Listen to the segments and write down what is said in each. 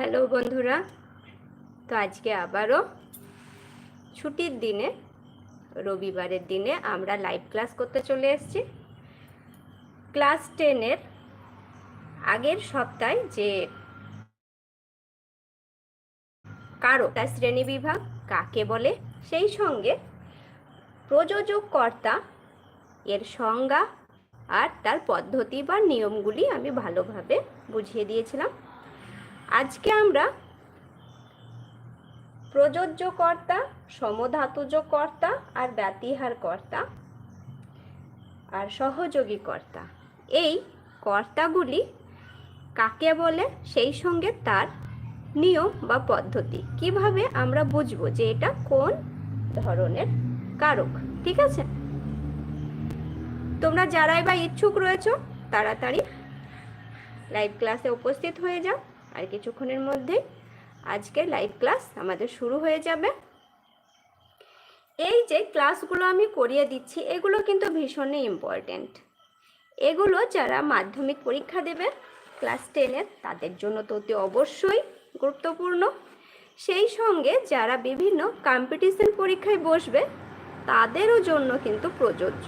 Hello বন্ধুরা, তো আজকে আবারও ছুটির দিনে, রবিবারের দিনে আমরা লাইভ ক্লাস করতে চলে এসেছি। ক্লাস টেনের আগের সপ্তাহে যে কারও তার শ্রেণি বিভাগ কাকে বলে, সেই সঙ্গে প্রযোজক কর্তা এর সংজ্ঞা আর তার পদ্ধতি বা নিয়মগুলি আমি ভালোভাবে বুঝিয়ে দিয়েছিলাম। আজকে আমরা প্রযোজ্য কর্তা সমধাতুজ কর্তা আর ব্যতিহার কর্তা আর সহযোগী কর্তা এই কর্তাগুলি কাকে বলে? সেই সঙ্গে তার নিয়ম বা পদ্ধতি। কীভাবে আমরা বুঝব যে এটা কোন ধরনের কারক? ঠিক আছে? তোমরা যারাই বা ইচ্ছুক রয়েছো, তাড়াতাড়ি লাইভ ক্লাসে উপস্থিত হয়ে যাও। আর কিছুক্ষণের মধ্যে আজকে লাইভ ক্লাস আমাদের শুরু হয়ে যাবে। এই যে ক্লাসগুলো আমি করিয়ে দিচ্ছি, এগুলো কিন্তু ভীষণই ইম্পর্ট্যান্ট এগুলো যারা মাধ্যমিক পরীক্ষা দেবে ক্লাস টেনের তাদের জন্য তো অতি অবশ্যই গুরুত্বপূর্ণ। সেই সঙ্গে যারা বিভিন্ন কম্পিটিশন পরীক্ষায় বসবে, তাদেরও জন্য কিন্তু প্রযোজ্য।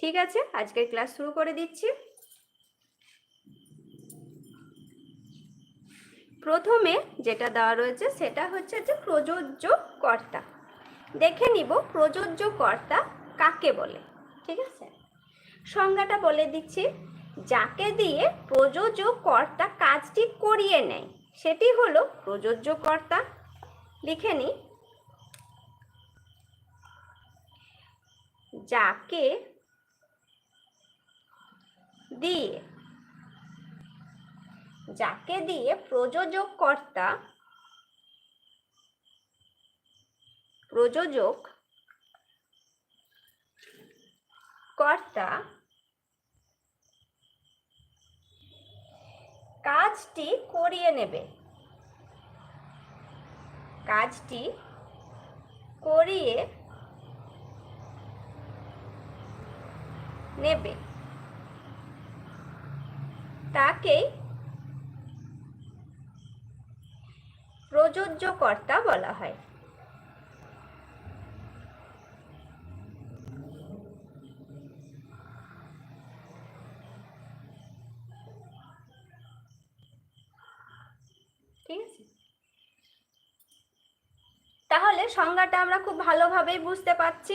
ঠিক আছে? আজকের ক্লাস শুরু করে দিচ্ছি। প্রথমে যেটা দেওয়া রয়েছে সেটা হচ্ছে যে প্রযোজ্য কর্তা। দেখে নিব প্রযোজ্য কর্তা কাকে বলে, ঠিক আছে? সংজ্ঞাটা বলে দিচ্ছি, যাকে দিয়ে প্রযোজ্য কর্তা কাজটি করিয়ে নেয়, সেটি হলো প্রযোজ্য কর্তা। লিখে নিই যাকে দিয়ে। যাকে দিয়ে প্রযোজক কর্তা প্রযোজক কর্তা কাজটি করিয়ে নেবে। কাজটি করিয়ে নেবে। তাকেই প্রযোজ্য কর্তা বলা হয়। ঠিক আছে? তাহলে সংজ্ঞাটা আমরা খুব ভালোভাবেই বুঝতে পারছি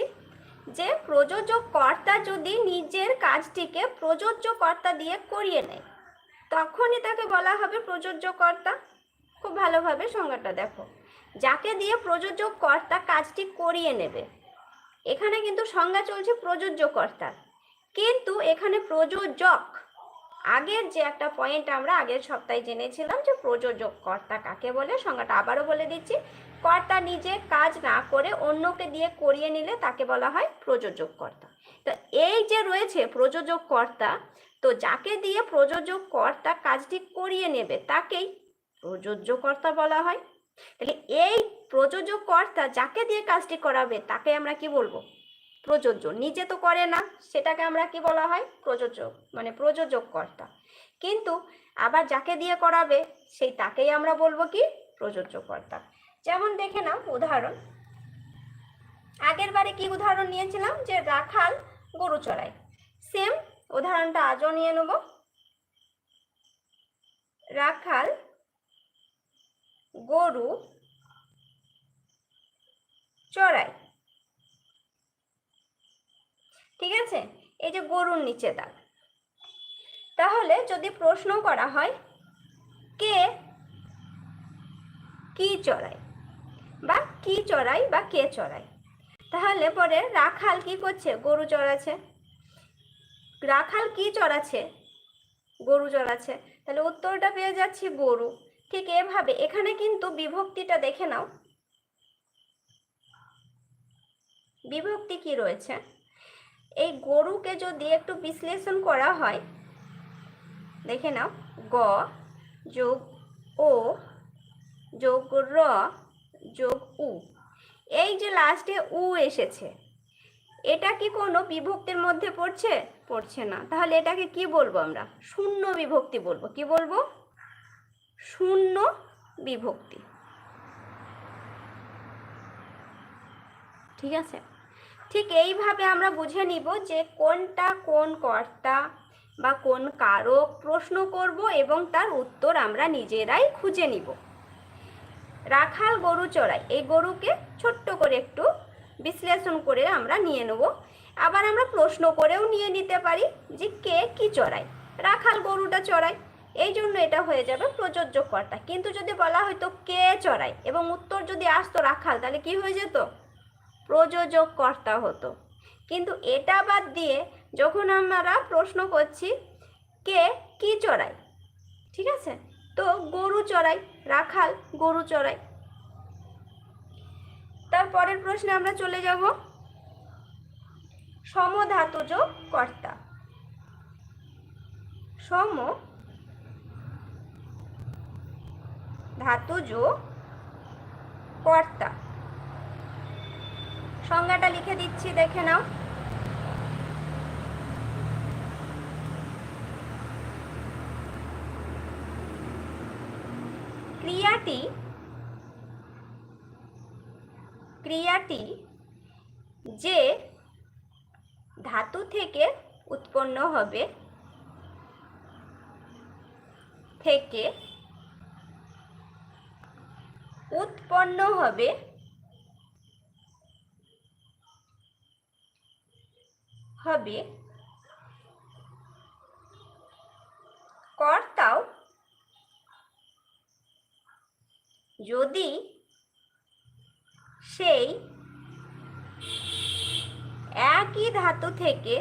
যে প্রযোজক কর্তা যদি নিজের কাজটিকে প্রযোজ্য কর্তা দিয়ে করিয়ে নেয় তখনই তাকে বলা হবে প্রযোজ্য কর্তা খুব ভালোভাবে সংজ্ঞাটা দেখো। যাকে দিয়ে প্রযোজক কর্তা কাজটি করিয়ে নেবে। এখানে কিন্তু সংজ্ঞা চলছে প্রযোজ্য কর্তা কিন্তু এখানে প্রযোজক, আগের যে একটা পয়েন্ট আমরা আগের সপ্তাহে জেনেছিলাম যে প্রযোজক কর্তা কাকে বলে, সংজ্ঞাটা আবারও বলে দিচ্ছি। কর্তা নিজে কাজ না করে অন্যকে দিয়ে করিয়ে নিলে তাকে বলা হয় প্রযোজক কর্তা তো এই যে রয়েছে প্রযোজক কর্তা তো যাকে দিয়ে প্রযোজক কর্তা কাজটি করিয়ে নেবে, তাকেই প্রযোজ্য কর্তা বলা হয়। তাহলে এই প্রযোজক কর্তা যাকে দিয়ে কাজটি করাবে, তাকে আমরা কি বলব? প্রযোজ্য। নিজে তো করে না, সেটাকে আমরা কি বলা হয়? প্রযোজক মানে প্রযোজক কর্তা। কিন্তু আবার যাকে দিয়ে করাবে, সেই তাকেই আমরা বলব কি? প্রযোজ্য কর্তা। যেমন দেখে নাও, উদাহরণ। আগের বারে কি উদাহরণ নিয়েছিলাম? যে রাখাল গরু চড়ায়। সেম উদাহরণটা আজও নিয়ে নেব। রাখাল, গরু চড়ায় ঠিক আছে? এই যে গরুর নিচে দাগ। তাহলে যদি প্রশ্ন করা হয়, কে কি চড়ায় বা কি চড়াই বা কে চড়ায় তাহলে পরে রাখাল কি করছে? গরু চড়াচ্ছে। রাখাল কি চড়াচ্ছে গরু চড়াচ্ছে তাহলে উত্তরটা পেয়ে যাচ্ছি গরু। ঠিক এভাবে। এখানে কিন্তু বিভক্তিটা দেখে নাও। বিভক্তি কি রয়েছে? এই গরুকে যদি একটু বিশ্লেষণ করা হয়, দেখে নাও। গ যোগ ও যোগ র যোগ উ। এই যে লাস্টে উ এসেছে এটা কি কোনো বিভক্তির মধ্যে পড়ছে? পড়ছে না। তাহলে এটাকে কি বলব আমরা? শূন্য বিভক্তি বলব। কি বলব? শূন্য বিভক্তি। ঠিক আছে? ঠিক এইভাবে আমরা বুঝে নিব যে কোনটা কোন কর্তা বা কোন কারক প্রশ্ন করব এবং তার উত্তর আমরা নিজেরাই খুঁজে নিব। রাখাল গরু চড়াই। এই গরুকে ছোট্ট করে একটু বিশ্লেষণ করে আমরা নিয়ে নেব। আবার আমরা প্রশ্ন করেও নিয়ে নিতে পারি যে কে কি চড়ায়। রাখাল গরুটা চড়ায়। এই জন্য এটা হয়ে যাবে প্রযোজ্য কর্তা। কিন্তু যদি বলা হয়তো কে চড়ায় এবং উত্তর যদি আসতো রাখাল, তাহলে কি হয়ে যেত? প্রযোজক কর্তা হতো। কিন্তু এটা বাদ দিয়ে যখন আমরা প্রশ্ন করছি কে কি চড়ায়, ঠিক আছে? তো গরু চড়াই রাখাল গরু চড়াই তারপরের প্রশ্নে আমরা চলে যাব। সমধাতুজ কর্তা সম ধাতুজ কর্তা সংজ্ঞাটা লিখে দিচ্ছি, দেখে নাও। ক্রিয়াটি ক্রিয়াটি যে ধাতু থেকে উৎপন্ন হবে থেকে উৎপন্ন হবে হবে কর্তাও যদি সেই একই ধাতু থেকে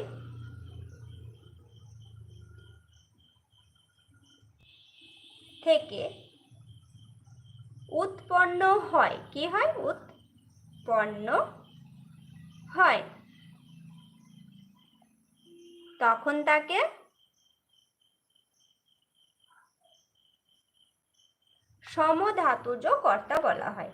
থেকে উৎপন্ন হয়। কি হয়? উৎপন্ন হয়। তখন তাকে সমধাতুজ কর্তা বলা হয়।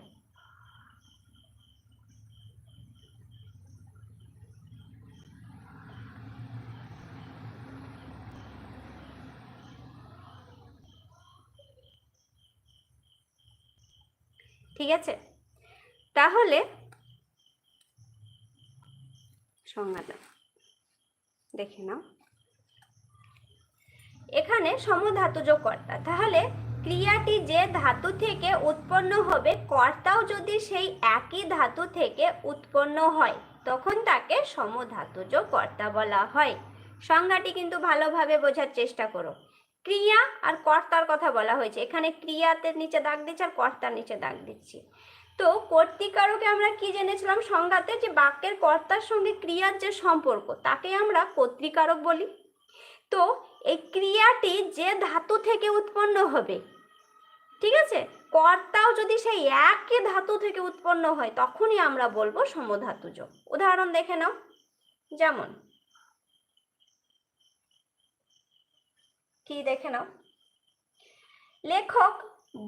ঠিক আছে? তাহলে সংজ্ঞাটা দেখে নাও। এখানে সমধাতুজ কর্তা। তাহলে ক্রিয়াটি যে ধাতু থেকে উৎপন্ন হবে, কর্তাও যদি সেই একই ধাতু থেকে উৎপন্ন হয়, তখন তাকে সমধাতুজ কর্তা বলা হয়। সংজ্ঞাটি কিন্তু ভালোভাবে বোঝার চেষ্টা করো। ক্রিয়া আর কর্তার কথা বলা হয়েছে। এখানে ক্রিয়াতে নিচে দাগ দিচ্ছি আর কর্তার নিচে দাগ দিচ্ছি। তো কর্তিকারকে আমরা কি জেনেছিলাম? সংজ্ঞাতে যে বাক্যের কর্তার সঙ্গে ক্রিয়ার যে সম্পর্ক, তাকে আমরা কর্তৃকারক বলি। তো এই ক্রিয়াটি যে ধাতু থেকে উৎপন্ন হবে, ঠিক আছে? কর্তাও যদি সেই একই ধাতু থেকে উৎপন্ন হয়, তখনই আমরা বলব সমধাতুজ উদাহরণ দেখে নাও। যেমন কি দেখে নাও? লেখক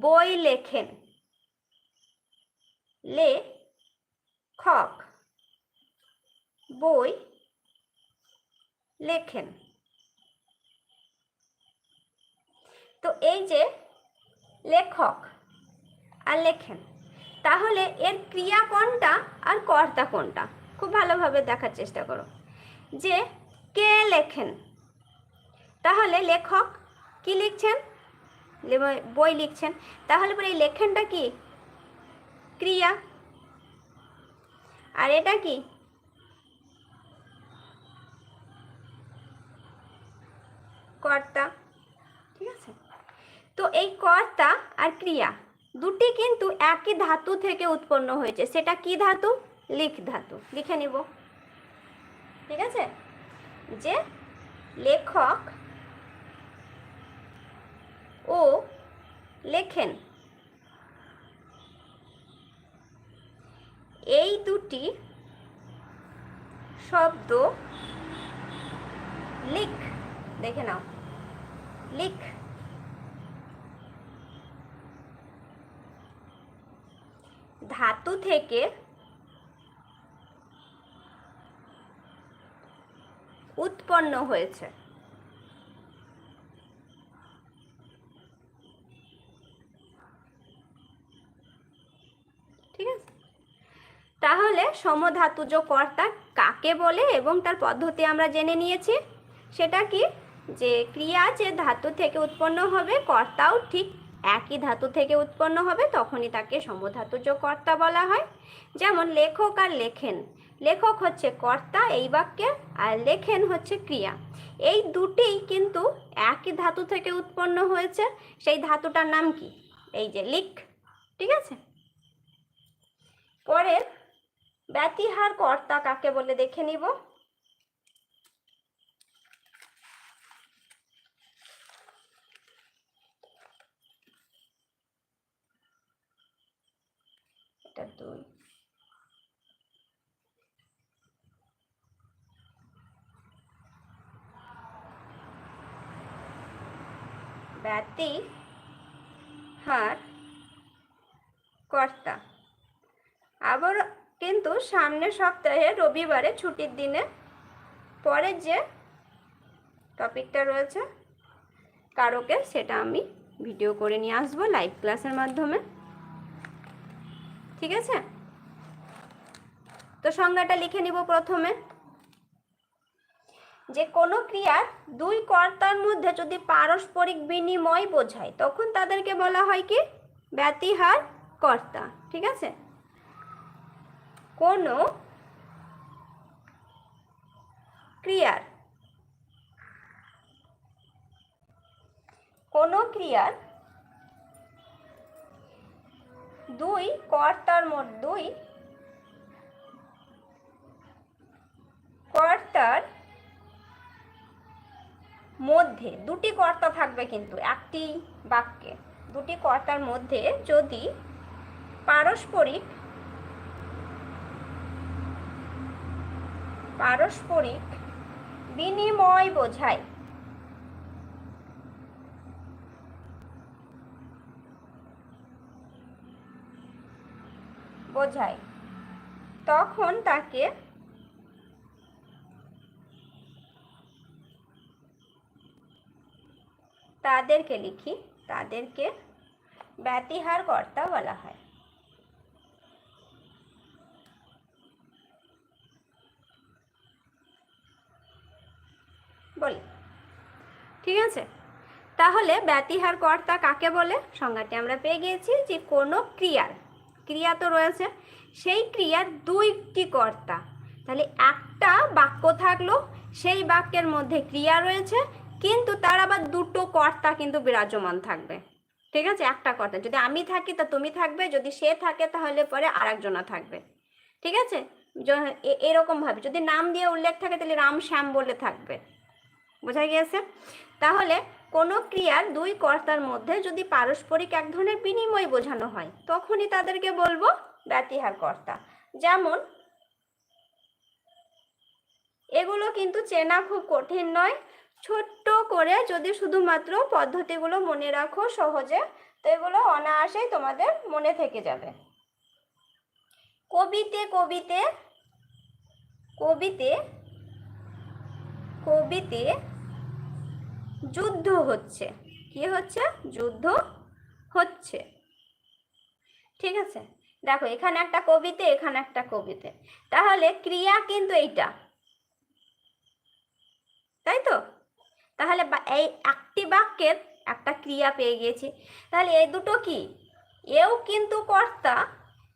বই লেখেন। লেখক বই লেখেন। তো এই যে লেখক আর লেখেন, তাহলে এর ক্রিয়া কোনটা আর কর্তা কোনটা খুব ভালোভাবে দেখার চেষ্টা করো। যে কে লেখেন? তাহলে লেখক কি লিখছেন? বই লিখছেন। তাহলে পরে এই লেখেনটা কি? ক্রিয়া। আর এটা কি? কর্তা। ঠিক আছে? তো এই কর্তা আর ক্রিয়া দুটি কিন্তু একই ধাতু থেকে উৎপন্ন হয়েছে। সেটা কি ধাতু? লিখ ধাতু। লিখে নিব। ঠিক আছে? যে লেখক ও লেখেন। এই দুটি শব্দ লিখ দেখে নাও। লিখ। ধাতু থেকে উৎপন্ন হয়েছে ঠিক আছে তাহলে সমধাতুজ কর্তা কাকে বলে এবং তার পদ্ধতি আমরা জেনে নিয়েছি। সেটা কি? যে ক্রিয়া যে ধাতু থেকে উৎপন্ন হবে, কর্তাও ঠিক একই ধাতু থেকে উৎপন্ন হবে, তখনই তাকে সমধাতুজ কর্তা বলা হয়। যেমন লেখক আর লেখেন। লেখক হচ্ছে কর্তা এই বাক্যে, আর লেখেন হচ্ছে ক্রিয়া। এই দুটিই কিন্তু একই ধাতু থেকে উৎপন্ন হয়েছে। সেই ধাতুটার নাম কি? এই যে লিখ। ঠিক আছে? পরের ব্যতিহার কর্তা কাকে বলে দেখে নিব। এটা দুই। ব্যতি হার কর্তা। আবার কিন্তু সামনের সপ্তাহে রবিবারে ছুটির দিনে পরের যে টপিকটা রয়েছে, কারকে সেটা আমি ভিডিও করে নিয়ে আসব লাইভ ক্লাসের মাধ্যমে। ঠিক আছে? তো সংজ্ঞাটা লিখে নিব প্রথমে। যে কোনো ক্রিয়ার দুই কর্তার মধ্যে যদি পারস্পরিক বিনিময় বোঝায়, তখন তাদেরকে বলা হয় কি? ব্যতিহার কর্তা। ঠিক আছে? কোনো ক্রিয়ার কোনো ক্রিয়ার দুই কর্তার মধ্যে দুই কর্তার মধ্যে, দুটি কর্তা থাকবে কিন্তু একটি বাক্যে, দুটি কর্তার মধ্যে যদি পারস্পরিক পারস্পরিক বিনিময় বোঝায়। বোঝায়। তখন তাকে তাদেরকে লিখি তাদেরকে ব্যতিহার কর্তা বলা হয়। বলি। ঠিক আছে? তাহলে ব্যতিহার কর্তা কাকে বলে? সংজ্ঞাটি আমরা পেয়ে গিয়েছি যে কোনো ক্রিয়ার। ক্রিয়া তো রয়েছে। সেই ক্রিয়ার দুইটি কর্তা। তাহলে একটা বাক্য থাকল, সেই বাক্যের মধ্যে ক্রিয়া রয়েছে, কিন্তু তার আবার দুটো কর্তা কিন্তু বিরাজমান থাকবে। ঠিক আছে? একটা কর্তা। যদি আমি থাকি, তা তুমি থাকবে। যদি সে থাকে, তাহলে পরে আরেকজনা থাকবে। ঠিক আছে? এরকমভাবে। যদি নাম দিয়ে উল্লেখ থাকে, তাহলে রাম শ্যাম বলে থাকবে। বোঝা গিয়েছে তাহলে কোনো ক্রিয়ার দুই কর্তার মধ্যে যদি পারস্পরিক এক ধরনের বিনিময় বোঝানো হয়, তখনই তাদেরকে বলব ব্যতিহার কর্তা। যেমন, এগুলো কিন্তু চেনা খুব কঠিন নয়। ছোট্ট করে যদি শুধুমাত্র পদ্ধতিগুলো মনে রাখো সহজে, তো এগুলো অনায়াসেই তোমাদের মনে থেকে যাবে। কবিতে কবিতে কবিতে কবিতে যুদ্ধ হচ্ছে। কি হচ্ছে? যুদ্ধ হচ্ছে। ঠিক আছে? দেখো, এখানে একটা কবিতে, এখানে একটা কবিতে। তাহলে ক্রিয়া কিন্তু এইটা। তাই তো? তাহলে এই একটি বাক্যের একটা ক্রিয়া পেয়ে গিয়েছি তাহলে এই দুটো কি? এও কিন্তু কর্তা,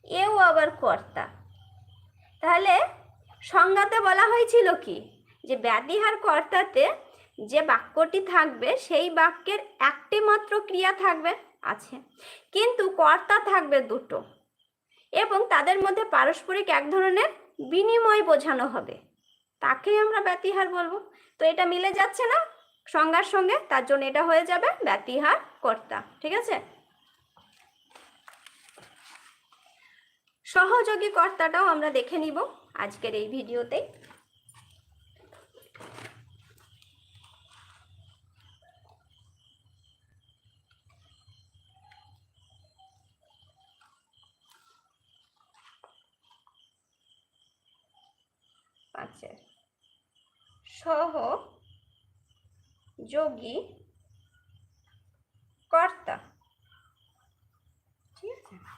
এও আবার কর্তা। তাহলে সংজ্ঞাতে বলা হয়েছিল কি? যে ব্যাধিহার কর্তাতে যে বাক্যটি থাকবে, সেই বাক্যের একটি মাত্র ক্রিয়া থাকবে, আছে। কিন্তু কর্তা থাকবে দুটো। এবং তাদের মধ্যে পারস্পরিক এক ধরনের বিনিময় বোঝানো হবে। তাকেই আমরা ব্যতিহার বলব। তো এটা মিলে যাচ্ছে না সংজ্ঞার সঙ্গে, তার জন্য এটা হয়ে যাবে ব্যতিহার কর্তা, ঠিক আছে? সহযোগী কর্তাটাও আমরা দেখে নিব আজকের এই ভিডিওতেই ভিডিওতে আচ্ছা সহযোগী কর্তা। ঠিক আছে?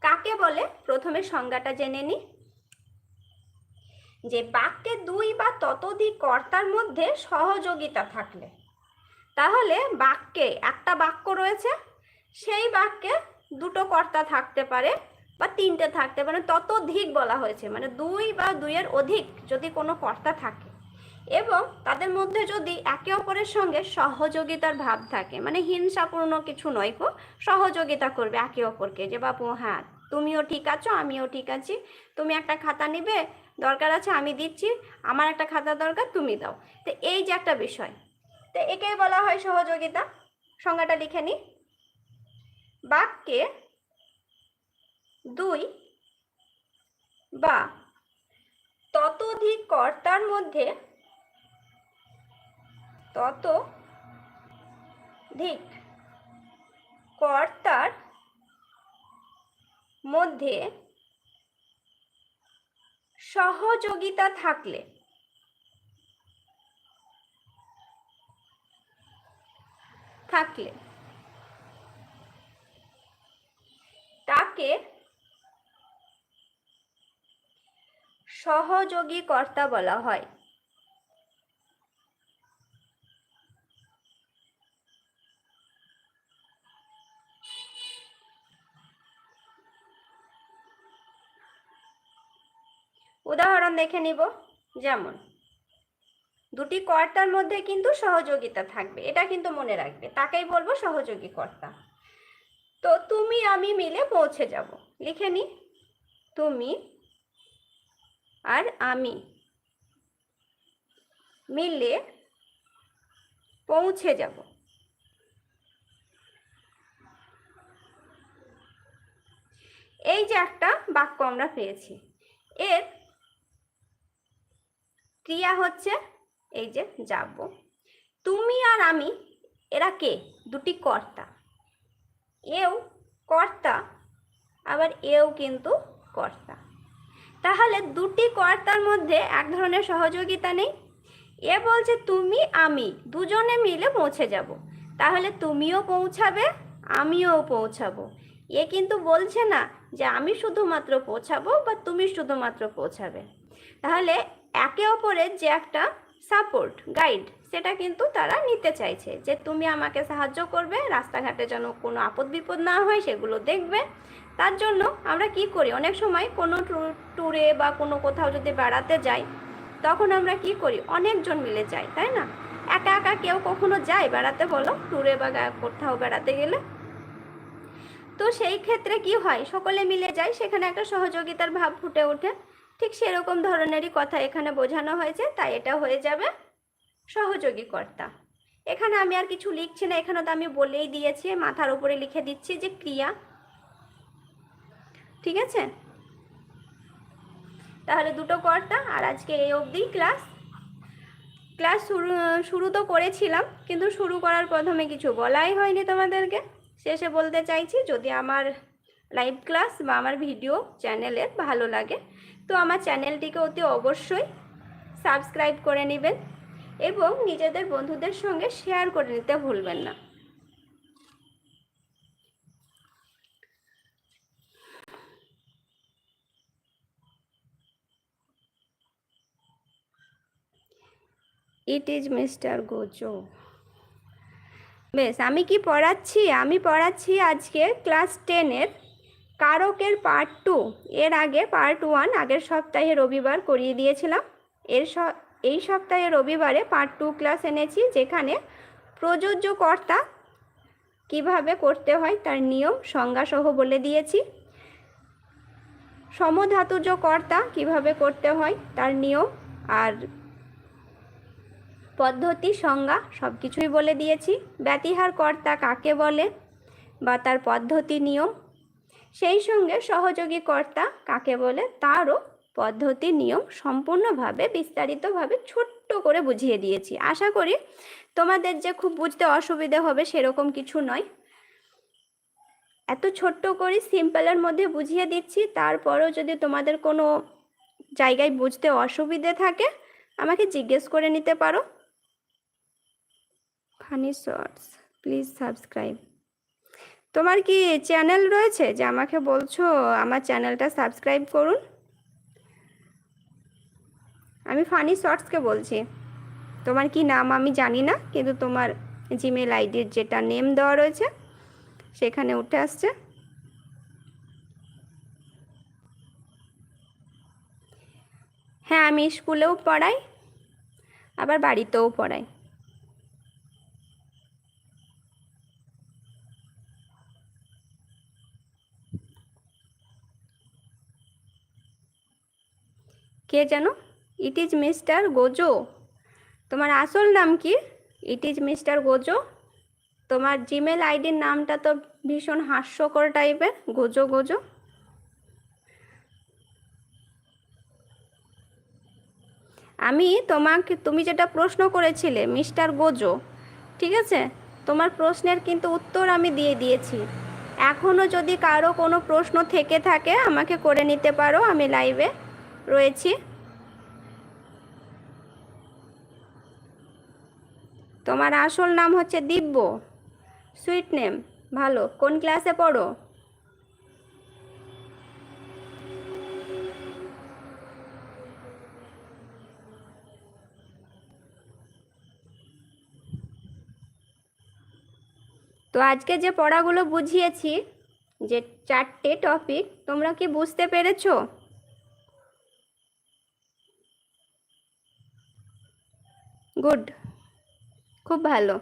কাকে বলে? প্রথমে সংজ্ঞাটা জেনে নি। যে বাক্যে দুই বা ততোধিক কর্তার মধ্যে সহযোগিতা থাকলে। তাহলে বাক্যে একটা বাক্য রয়েছে, সেই বাক্যে দুটো কর্তা থাকতে পারে। বা তিনটে থাকতে পারে ততোধিক বলা হয়েছে। মানে দুই বা দুইয়ের অধিক যদি কোনো কর্তা থাকে। এবং তাদের মধ্যে যদি একে অপরের সঙ্গে সহযোগিতার ভাব থাকে মানে হিংসাপূর্ণ কিছু নয় কো সহযোগিতা করবে একে অপরকে যে, বাপু হ্যাঁ তুমিও ঠিক আছো, আমিও ঠিক আছি, তুমি একটা খাতা নিবে, দরকার আছে আমি দিচ্ছি, আমার একটা খাতা দরকার, তুমি দাও। তো এই যে একটা বিষয়। তো একেই বলা হয় সহযোগিতা। সংজ্ঞাটা লিখে নি। বাক্যে দুই বা ততোধিক কর্তার মধ্যে ততোধিক কর্তার মধ্যে সহযোগিতা থাকলে থাকলে তাকে সহযোগী কর্তা বলা হয়। উদাহরণ দেখে নিব, যেমন, দুটি কর্তার মধ্যে কিন্তু সহযোগিতা থাকবে, এটা কিন্তু মনে রাখবে, তাকেই বলব সহযোগী কর্তা তো তুমি, আমি মিলে পৌঁছে যাব, লিখে নি, তুমি আর আমি মিলে পৌঁছে যাব। এই যে একটা বাক্য আমরা পেয়েছি। এর ক্রিয়া হচ্ছে এই যে যাব। তুমি আর আমি, এরা কে? দুটি কর্তা। এও কর্তা, আবার এও কিন্তু কর্তা। তাহলে দুটি কর্তার মধ্যে এক ধরনের সহযোগিতা নেই। এ বলছে, তুমি, আমি, দুজনে মিলে পৌঁছে যাব। তাহলে তুমিও পৌঁছাবে, আমিও পৌঁছাবো। এ কিন্তু বলছে না যে আমি শুধুমাত্র পৌঁছাবো বা তুমি শুধুমাত্র পৌঁছাবে। তাহলে একে অপরের যে একটা সাপোর্ট গাইড সেটা কিন্তু তারা নিতে চাইছে যে, তুমি আমাকে সাহায্য করবে, রাস্তাঘাটে যেন কোনো আপদ বিপদ না হয়, সেগুলো দেখবে। তার জন্য আমরা কি করি? অনেক সময় কোনো ট্যুরে বা কোনো কোথাও যদি বেড়াতে যাই, তখন আমরা কি করি? অনেকজন মিলে যাই, তাই না? একা একা কেউ কখনো যায় বেড়াতে বলো? ট্যুরে বা কোথাও বেড়াতে গেলে? তো সেই ক্ষেত্রে কি হয়? সকলে মিলে যায় সেখানে একটা সহযোগিতার ভাব ফুটে ওঠে। ঠিক সেরকম ধরনেরই কথা এখানে বোঝানো হয়েছে, তাই এটা হয়ে যাবে সহযোগী কর্তা এখানে আমি আর কিছু লিখছি না, এখানে তো আমি বলেই দিয়েছি, মাথার উপরে লিখে দিচ্ছি যে ক্রিয়া ঠিক আছে? তাহলে দুটো কর্তা আর আজকে এই অবধি ক্লাস। ক্লাস শুরু শুরু তো করেছিলাম, কিন্তু শুরু করার প্রথমে কিছু বলাই হয়নি তোমাদেরকে। শেষে বলতে চাইছি, যদি আমার লাইভ ক্লাস বা আমার ভিডিও চ্যানেলের ভালো লাগে, তো আমার চ্যানেলটিকে অতি অবশ্যই সাবস্ক্রাইব করে নেবেন এবং নিজেদের বন্ধুদের সঙ্গে শেয়ার করে নিতে ভুলবেন না। ইট ইজ মিস্টার গোজো বেশ, আমি কি পড়াচ্ছি? আমি পড়াচ্ছি আজকে ক্লাস টেনের কারকের পার্ট টু এর আগে পার্ট ওয়ান আগের সপ্তাহে রবিবার করিয়ে দিয়েছিলাম। এর এই সপ্তাহে রবিবারে পার্ট টু ক্লাস এনেছি, যেখানে প্রযোজ্য কর্তা কীভাবে করতে হয় তার নিয়ম, সংজ্ঞাসহ বলে দিয়েছি। সমধাতুজ কর্তা কীভাবে করতে হয় তার নিয়ম, আর পদ্ধতি, সংজ্ঞা সব কিছুই বলে দিয়েছি। ব্যতিহার কর্তা কাকে বলে বা তার পদ্ধতি, নিয়ম? সেই সঙ্গে সহযোগী কর্তা কাকে বলে তারও পদ্ধতি, নিয়ম সম্পূর্ণভাবে, বিস্তারিতভাবে ছোট্ট করে বুঝিয়ে দিয়েছি। আশা করি তোমাদের যে খুব বুঝতে অসুবিধে হবে সেরকম কিছু নয়। এত ছোট্ট করে সিম্পলের মধ্যে বুঝিয়ে দিচ্ছি, তারপরেও যদি তোমাদের কোনো জায়গায় বুঝতে অসুবিধে থাকে, আমাকে জিজ্ঞেস করে নিতে পারো। Funny shorts, please subscribe. তোমার কি চ্যানেল রয়েছে যে আমাকে বলছো আমার চ্যানেলটা সাবস্ক্রাইব করুন? আমি ফানি শর্টসকে বলছি। তোমার কি নাম আমি জানি না, কিন্তু তোমার জিমেল আইডির যেটা নেম দেওয়া রয়েছে, সেখানে উঠে আসছে। হ্যাঁ আমি স্কুলেও পড়াই, আবার বাড়িতেও পড়াই। কে জানো ইট ইজ মিস্টার গোজো তোমার আসল নাম কি? ইট ইজ মিস্টার গোজো তোমার জিমেল আইডির নামটা তো ভীষণ হাস্যকর টাইপের গোজো গোজো আমি তোমাকে, তুমি যেটা প্রশ্ন করেছিলে মিস্টার গোজো ঠিক আছে? তোমার প্রশ্নের কিন্তু উত্তর আমি দিয়ে দিয়েছি। এখনও যদি কারও কোনো প্রশ্ন থেকে থাকে, আমাকে করে নিতে পারো আমি লাইভে রয়েছি। তোমার আসল নাম হচ্ছে দিব্য। সুইট নেম ভালো। কোন ক্লাসে পড়ো? তো আজকে যে পড়াগুলো বুঝিয়েছি, যে চারটে টপিক তোমরা কি বুঝতে পেরেছ? গুড। খুব ভালো।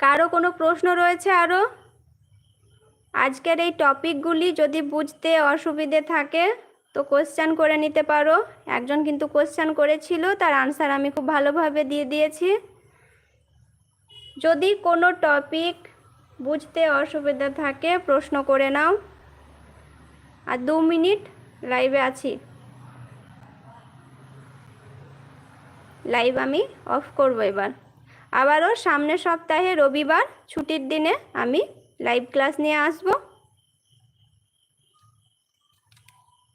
কারও কোনো প্রশ্ন রয়েছে আরও আজকের এই টপিকগুলি যদি বুঝতে অসুবিধে থাকে, তো কোশ্চেন করে নিতে পারো। একজন কিন্তু কোশ্চেন করেছিল, তার আনসার আমি খুব ভালোভাবে দিয়ে দিয়েছি। যদি কোনো টপিক বুঝতে অসুবিধা থাকে, প্রশ্ন করে নাও। আর দু মিনিট লাইভে আছি। লাইভ আমি অফ করব এবার। আবারও সামনের সপ্তাহে রবিবার, ছুটির দিনে আমি লাইভ ক্লাস নিয়ে আসব।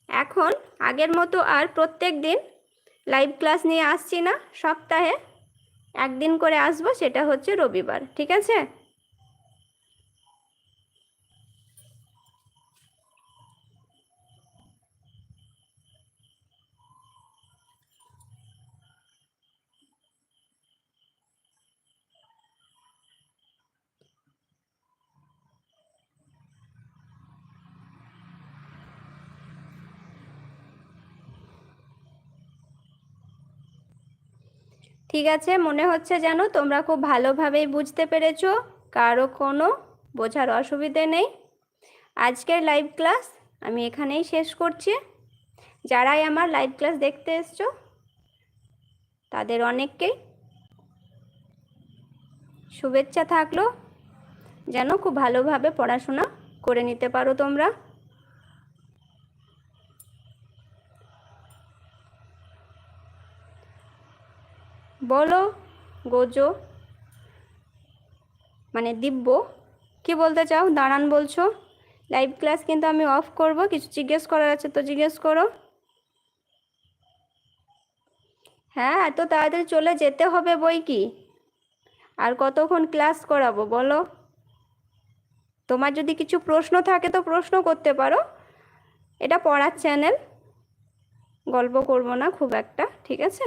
এখন আগের মতো আর প্রত্যেক দিন লাইভ ক্লাস নিয়ে আসছি না, সপ্তাহে একদিন করে আসব, সেটা হচ্ছে রবিবার, ঠিক আছে? ঠিক আছে? মনে হচ্ছে যেন তোমরা খুব ভালোভাবেই বুঝতে পেরেছ। কারও কোনো বোঝার অসুবিধে নেই। আজকের লাইভ ক্লাস আমি এখানেই শেষ করছি। যারাই আমার লাইভ ক্লাস দেখতে এসছো, তাদের অনেককেই শুভেচ্ছা থাকল। যেন খুব ভালোভাবে পড়াশোনা করে নিতে পারো তোমরা। বলো, গোজো মানে দিব্য। কি বলতে চাও? দাঁড়ান বলছো। লাইভ ক্লাস কিন্তু আমি অফ করব, কিছু জিজ্ঞেস করার আছে তো জিজ্ঞেস করো। হ্যাঁ এত তাড়াতাড়ি চলে যেতে হবে বই কি? আর কতক্ষণ ক্লাস করাবো বলো? তোমার যদি কিছু প্রশ্ন থাকে তো প্রশ্ন করতে পারো। এটা পড়ার চ্যানেল গল্প করব না খুব একটা, ঠিক আছে?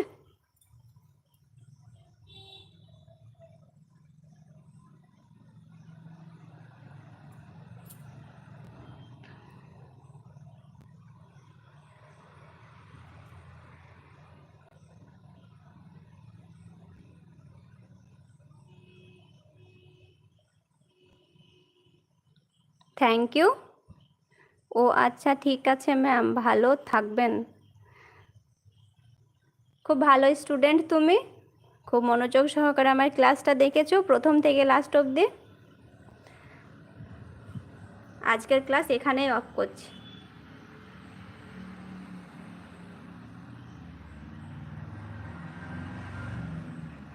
থ্যাংক ইউ ও আচ্ছা ঠিক আছে ম্যাম ভালো থাকবেন। খুব ভালো স্টুডেন্ট তুমি। খুব মনোযোগ সহকারে আমার ক্লাসটা দেখেছ, প্রথম থেকে লাস্ট অবধি। আজকের ক্লাস এখানেই অফ করছি।